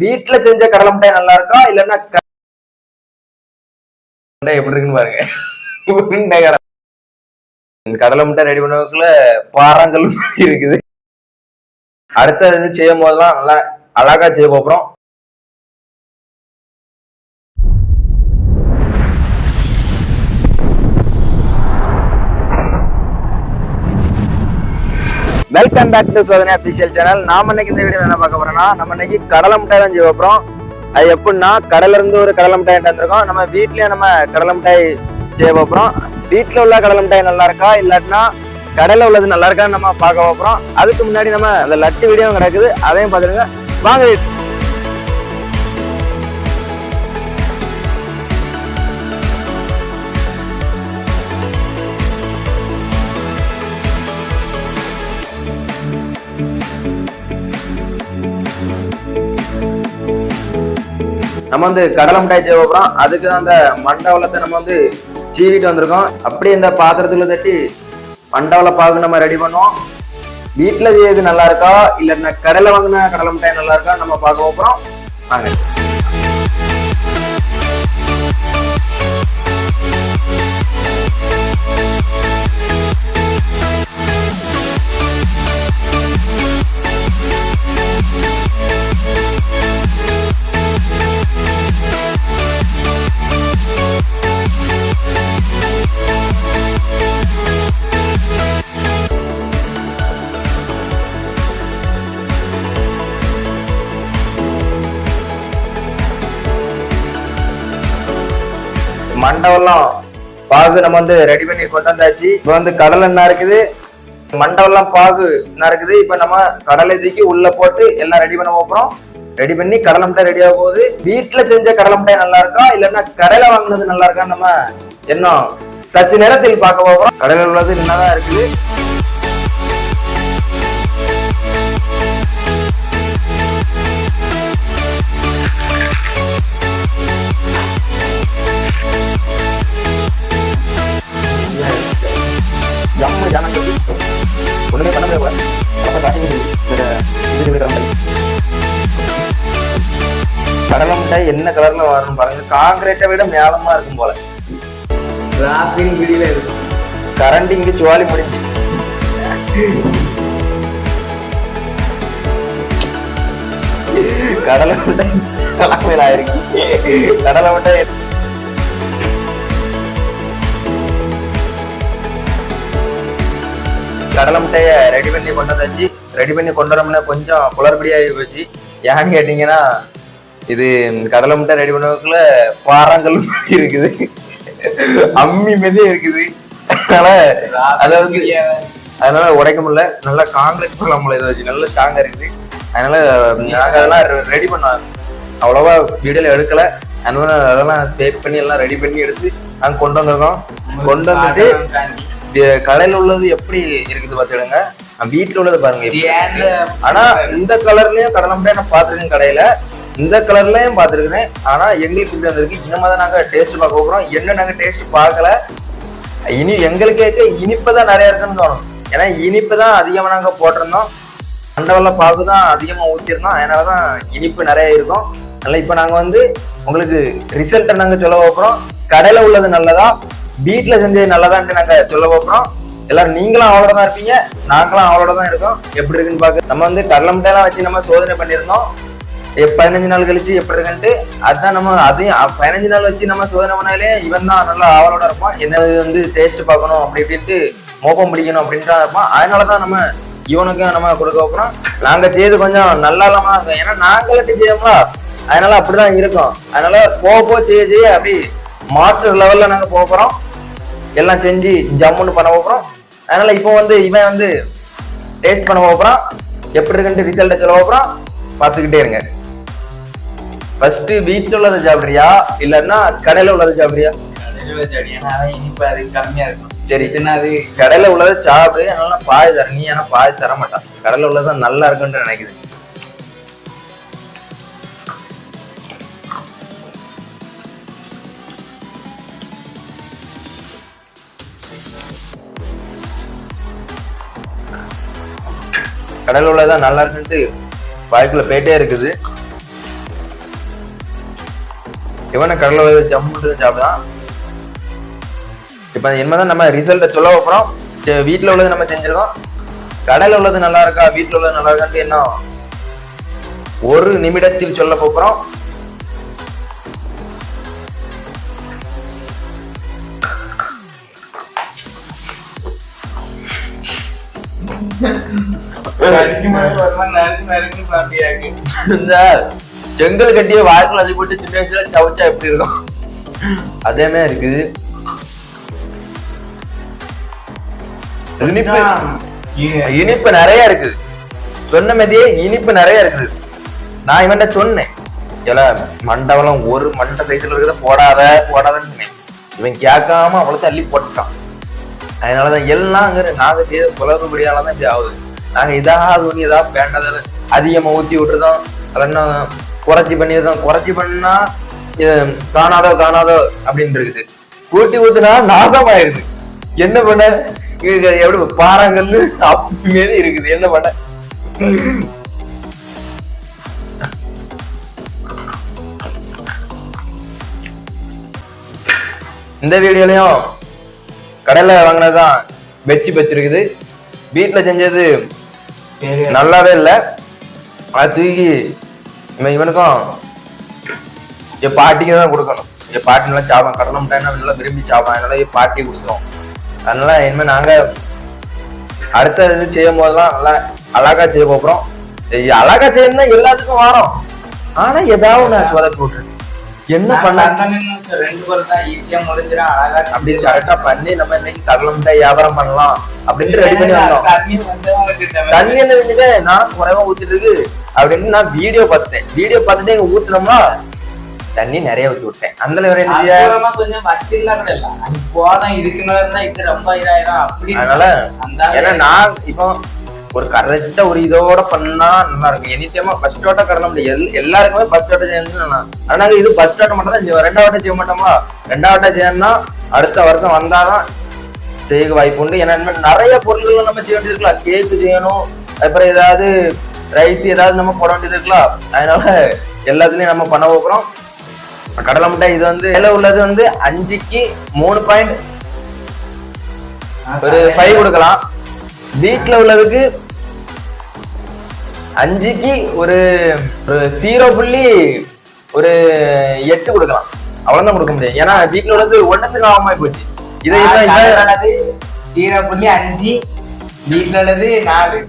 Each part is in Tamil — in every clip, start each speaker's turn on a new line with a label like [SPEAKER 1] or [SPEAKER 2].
[SPEAKER 1] வீட்டுல செஞ்ச கடலை மிட்டாய் நல்லா இருக்கா? இல்லன்னா எப்படி இருக்குன்னு பாருங்க. கடலை. இந்த கடலை மிட்டாய் ரெடி பண்ணதுக்குள்ள பாறாங்கல் இருக்குது. அடுத்தது செய்யும் போதெல்லாம் நல்லா அழகா செய்ய போறோம். வெல்கம் பேக் டு சோதனை அஃபிஷியல் சேனல் நாம இன்னைக்கு இந்த வீடியோ என்ன பார்க்க போறோம்னா நம்ம இன்னைக்கு கடலை மிட்டாய் தான் செய்ய அது எப்படின்னா கடல இருந்து ஒரு கடலை மிட்டாய் வந்திருக்கோம். நம்ம வீட்லயே நம்ம கடலை மிட்டாய் செய்ய போறோம். வீட்டில் உள்ள கடலை மிட்டாய் நல்லா இருக்கா? இல்லாட்டினா கடையில உள்ளது நல்லா இருக்கான்னு நம்ம பார்க்க போறோம். அதுக்கு முன்னாடி நம்ம அந்த லட்டு வீடியோ கிடக்குது. அதையும் பார்த்துருங்க வாங்க நம்ம வந்து கடலை மிட்டாய் செய்ய போகிறோம் அதுக்கு தான் அந்த மண்டவளத்தை நம்ம வந்து சீவிட்டு வந்திருக்கோம். அப்படியே இந்த பாத்திரத்துல தட்டி மண்டவள பாகு நம்ம ரெடி பண்ணுவோம். வீட்டில் செய்யறது நல்லா இருக்கா? இல்லைன்னா கடையில வாங்கின கடலை மிட்டாய் நல்லா இருக்கா? நம்ம பார்க்க போகிறோம் வாங்க. மண்டவெல்லாம் பாகு நம்ம வந்து ரெடி பண்ணி கொண்டு வந்தாச்சு. இப்போ வந்து கடலை என்ன இருக்குது. மண்டவெல்லாம் பாகு என்ன இருக்குது. இப்போ நம்ம கடலை தூக்கி உள்ள போட்டு எல்லாம் ரெடி பண்ண போகிறோம். ரெடி பண்ணி கடலை மிட்டாய் ரெடி ஆக போகுது. வீட்டில் செஞ்ச கடலை மிட்டாய் நல்லா இருக்கா? இல்லைன்னா கடையில் வாங்கினது நல்லா இருக்கா நம்ம என்ன சச்சு நேரத்தில் பார்க்க போகிறோம். கடையில் உள்ளது என்னதான் இருக்குது. கடலை மிட்டாய் என்ன கலர்ல வரணும் பாருங்க. காங்கிரீட்டை விட மேலமா இருக்கும் போல.
[SPEAKER 2] ராத்திரி விடியில இருக்கும்
[SPEAKER 1] கரண்ட் இங்க சுவாலி முடிஞ்சு. கடலை மிட்டாய் தலைமையில் ஆயிருக்கு. கடலை மிட்டாய் கடலை மிட்டாய ரெடி பண்ணி கொண்டு வந்தாச்சு. ரெடி பண்ணி கொண்டு வரோம்னா கொஞ்சம் குளறுபடியாகி போச்சு. ஏன்னு கேட்டீங்கன்னா இது கடலை மிட்டாய் ரெடி பண்ணதுக்குள்ள பாறாங்கல் இருக்குது. அம்மி மீதே இருக்குது. அதனால அதை வந்து அதனால உடைக்க முடியல. நல்லா காங்கிரீட் பண்ணலாம் இதை வச்சு. நல்ல ஸ்ட்ராங்கா இருக்குது. அதனால நாங்க அதெல்லாம் ரெடி பண்ணோம். அவ்வளவா வீடியோல எடுக்கல. அதனால அதெல்லாம் சேவ் பண்ணி எல்லாம் ரெடி பண்ணி எடுத்து நாங்க கொண்டு வந்திருக்கோம். கொண்டு வந்துட்டு இது கடையில உள்ளது எப்படி இருக்குது பாத்துடுங்க வீட்டுல உள்ளது பாருங்க. ஆனா இந்த கலர்லயும் கடலை மிட்டாய் நான் பாத்துருக்கேன் கடையில. இந்த கலர்லயும் பார்த்துருக்குறேன். ஆனா எங்களுக்கு இப்படி வந்திருக்கு இனிமே தான் நாங்க டேஸ்ட் பார்க்க போகிறோம் என்ன நாங்க டேஸ்ட் பார்க்கல? இனி எங்களுக்கு கேட்க இனிப்பு தான் நிறைய இருக்குன்னு தோணும். ஏன்னா இனிப்பு தான் அதிகமா நாங்கள் போட்டிருந்தோம். மண்டவல்ல பாகு தான் அதிகமா அதனால தான் இனிப்பு நிறைய இருக்கும். அதனால இப்போ நாங்கள் வந்து உங்களுக்கு ரிசல்ட்டை நாங்கள் சொல்ல போகிறோம் கடையில உள்ளது நல்லதா? வீட்டில் செஞ்சது நல்லதான்ட்டு நாங்கள் சொல்ல போகிறோம் எல்லாரும் நீங்களும் அவளோட தான் இருப்பீங்க. நாங்களும் அவளோட தான் இருக்கோம். எப்படி இருக்குன்னு பார்க்க நம்ம வந்து கடலை மிட்டாயெல்லாம் வச்சு நம்ம சோதனை பண்ணியிருந்தோம். பதினஞ்சு நாள் கழிச்சு எப்படி இருக்குன்ட்டு அதுதான் நம்ம அதையும் பதினஞ்சு நாள் வச்சு நம்ம சோதனை பண்ணாலே இவன் தான் நல்லா ஆவலோட இருப்பான். என்ன வந்து டேஸ்ட் பார்க்கணும் அப்படி இப்படின்ட்டு மோப்பம் பிடிக்கணும் அப்படின்ட்டு இருப்பான். அதனால தான் நம்ம இவனுக்கும் நம்ம கொடுக்க போகிறோம் நாங்க செய்து கொஞ்சம் நல்லா இல்லாமல் இருக்கும். ஏன்னா நாங்களுக்கு செய்யோம்ல அதனால அப்படிதான் இருக்கும். அதனால போக போக செய்ய செய்ய அப்படி மாற்று லெவல்ல நாங்க போக போறோம். எல்லாம் செஞ்சு ஜம்முன்னு பண்ண போறோம். அதனால இப்போ வந்து இவன் வந்து டேஸ்ட் பண்ண போறான். எப்படி இருக்குன்ட்டு ரிசல்ட்டை சொல்ல போறான். பார்த்துக்கிட்டே இருங்க. ஃபர்ஸ்ட் வீட்டுல உள்ளதை சாப்பிடுறியா? இல்லன்னா கடையில உள்ளதை சாப்பிடுறியா? சரி.
[SPEAKER 2] இதுன்னா அது?
[SPEAKER 1] கடையில உள்ளதை சாப்பிடு. அதனால பாய் தர நீ ஆனா பாய் தர மாட்டான். கடையில உள்ளதான் நல்லா இருக்குன்னு நினைக்குது. கடையில உள்ளதான் நல்லா இருக்குன்ட்டு வாய்க்குள்ள போயிட்டே இருக்குது. இவனை கடலை ஜம்முன்னு சாப்பிடான் இப்ப என்னதான் நம்ம ரிசல்ட்டை சொல்ல போறோம். சரி, வீட்ல உள்ளது நம்ம செஞ்சிருக்கோம். கடையில உள்ளது நல்லா இருக்கா? வீட்ல உள்ளது நல்லா இருக்கான்ட்டு என்ன? ஒரு நிமிடத்தில் சொல்ல போறோம்.
[SPEAKER 2] நறுக்கி
[SPEAKER 1] செங்கல் கட்டிய வாய்க்குள்ள அள்ளி போட்டு சின்ன வயசுல சவச்சா எப்படி இருக்கும்? அதே மாதிரி இருக்குது இனிப்பு இனிப்பு நிறைய இருக்குது சொன்ன மாதிரியே இனிப்பு நிறைய இருக்குது. நான் இவன்ட்ட சொன்னேன். ஏல மண்டபம் ஒரு மண்டை சைஸ்ல இருக்கிறத போடாத போடாதன்னு சொன்னேன் இவன் கேட்காம அவ்வளவு தள்ளி போட்டுட்டான். அதனாலதான் எல்லாம் அங்க நாங்க குளறுபடியால தான் இப்படி ஆகுது. நாங்க இதாவது ஒண்ணு ஏதாவது வேண்டதை அதிகமா ஊத்தி விட்டுருதோம் இல்லைன்னா குறைச்சி பண்ணிருந்தோம் குறைச்சி பண்ணா காணாதோ காணாதோ அப்படின்னு இருக்குது. கூட்டி ஊத்துனா நாசமாயிருது. என்ன பண்ண? எப்படி பாறாங்கல்லு அப்படியே இருக்குது. என்ன பண்ண? இந்த வீடியோலயும் கடையில வாங்கினதுதான் வெச்சு வச்சிருக்குது. வீட்டுல செஞ்சது. நல்லாவே இல்லை. அது தூக்கி இவன் இவனுக்கும் என் பாட்டிக்கு தான் கொடுக்கணும். என் பாட்டி நல்லா சாப்பிடும். கடலை மிட்டாய்னா நல்லா விரும்பி சாப்பிடும். அதனால என் பாட்டி கொடுத்தோம் அதனால இனிமே நாங்க அடுத்த இது செய்யும் போதெல்லாம் நல்லா அழகா செய்ய சரி, அழகா செய்யணும்னா எல்லாத்துக்கும் வரோம். ஆனா ஏதாவது நான் சொதப்பி விட்டுறேன் என்ன பண்ண
[SPEAKER 2] ரெண்டு பேரும் தான் ஈஸியா முடிஞ்சிடும் அழகா
[SPEAKER 1] அப்படி கரெக்டா பண்ணி நம்ம இன்னைக்கு கடலை மிட்டாய் வியாபாரம் பண்ணலாம் அப்படின்ட்டு ரெடி பண்ணி வந்தோம்.
[SPEAKER 2] தண்ணி
[SPEAKER 1] என்ன நான் குறைவா ஊத்திட்டு இருக்கு. அப்படின்னு நான் வீடியோ பார்த்துட்டேன். வீடியோ பார்த்துட்டு இங்க ஊத்துனோம்னா தண்ணி நிறைய ஊத்தி விட்டேன். அந்த
[SPEAKER 2] கொஞ்சம் அது போதும் இதுக்கு மேல இருந்தா இது ரொம்ப இதாயிரும் அப்படி
[SPEAKER 1] அதனால ஏன்னா நான் இப்போ ஒரு கரெக்டா ஒரு இதோட பண்ணா நல்லா இருக்கும். எனித்தியமா ஃபர்ஸ்ட் ஓட்ட கடல முடியும் எல்லாருக்குமே ஃபர்ஸ்ட் ஓட்ட செய்யணும் ஆனா இது ஃபர்ஸ்ட் ஓட்ட மட்டும் தான் ரெண்டாவது ஓட்ட செய்ய மாட்டோமா? ரெண்டாவது ஓட்ட செய்யணும்னா அடுத்த வருஷம் வந்தாதான் செய்ய வாய்ப்பு உண்டு. ஏன்னா நிறைய பொருட்கள் நம்ம செய்ய வேண்டியது இருக்கலாம் கேக்கு செய்யணும். அப்புறம் ஏதாவது ரைஸ் ஏதாவது நம்ம போட வேண்டியது இருக்கலாம் அதனால எல்லாத்துலயும் நம்ம பண்ண போகிறோம் கடலை மிட்டாய் இது வந்து விலை உள்ளது வந்து அஞ்சுக்கு மூணு பாயிண்ட் ஒரு ஃபைவ் கொடுக்கலாம். வீட்ல உள்ளதுக்கு அஞ்சுக்கு ஒரு ஒரு ஜீரோ புள்ளி ஒரு எட்டு கொடுக்கலாம். அவ்வளவுதான் கொடுக்க முடியும். ஏன்னா வீட்ல உள்ளது ஒன்னத்துக்கு ஆகாம போச்சு. இதை
[SPEAKER 2] ஜீரோ புள்ளி அஞ்சு வீட்டுல உள்ளது நாலு.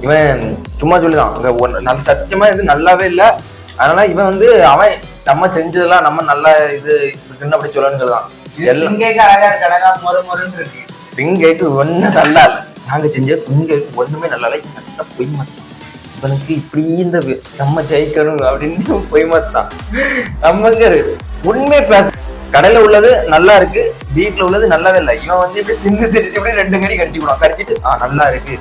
[SPEAKER 1] இவன் சும்மா சொல்லிதான். ஒண்ணு- நல்ல சத்தியமா இது நல்லாவே இல்ல. அதனால இவன் வந்து அவன் நம்ம செஞ்சதெல்லாம் நம்ம நல்லா இது இருக்குன்னு அப்படி சொல்லணும்னு
[SPEAKER 2] இருக்கு.
[SPEAKER 1] பிங்கேக்கு ஒண்ணும் நல்லா இல்ல. நாங்க செஞ்ச பிங்கேக்கு ஒண்ணுமே நல்லா இல்லை. நல்லா பொய் மாட்டான் இவனுக்கு இப்படி இந்த நம்ம ஜெயிக்கணும் அப்படின்னு பொய் மாட்டான் நம்மங்க உண்மை பேச கடையில உள்ளது நல்லா இருக்கு வீட்டுல உள்ளது நல்லாவே இல்லை. இவன் வந்து இப்படி தின்னு திரிச்சு இப்படி ரெண்டு கடி கடிச்சுக்கணும் கடிச்சிட்டு ஆ நல்லா இருக்கு.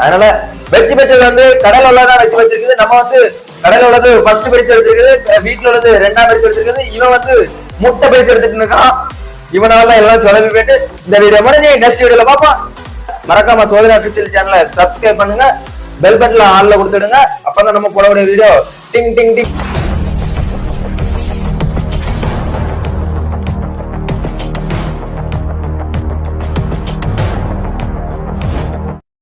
[SPEAKER 1] அதனால வெச்சு பெற்றது வந்து கடல் உள்ளதான் வச்சு வச்சிருக்குது நம்ம வந்து கடல் உள்ளது ஃபர்ஸ்ட் பரிசு எடுத்திருக்குது. வீட்டுல உள்ளது ரெண்டாம் பரிசு எடுத்திருக்குது. இவன் வந்து முட்டை பரிசு எடுத்துட்டு இருக்கான். இவனால எல்லாம் சொலவி போயிட்டு இந்த வீடியோ முடிஞ்சு நெக்ஸ்ட் வீடியோல பார்ப்போம். மறக்காம சோதனை அபிஷியல் சேனலை சப்ஸ்கிரைப் பண்ணுங்க. பெல் பட்டன்ல ஆன்ல கொடுத்துடுங்க. அப்பதான் நம்ம போடக்கூடிய வீடியோ. டிங் டிங் டிங்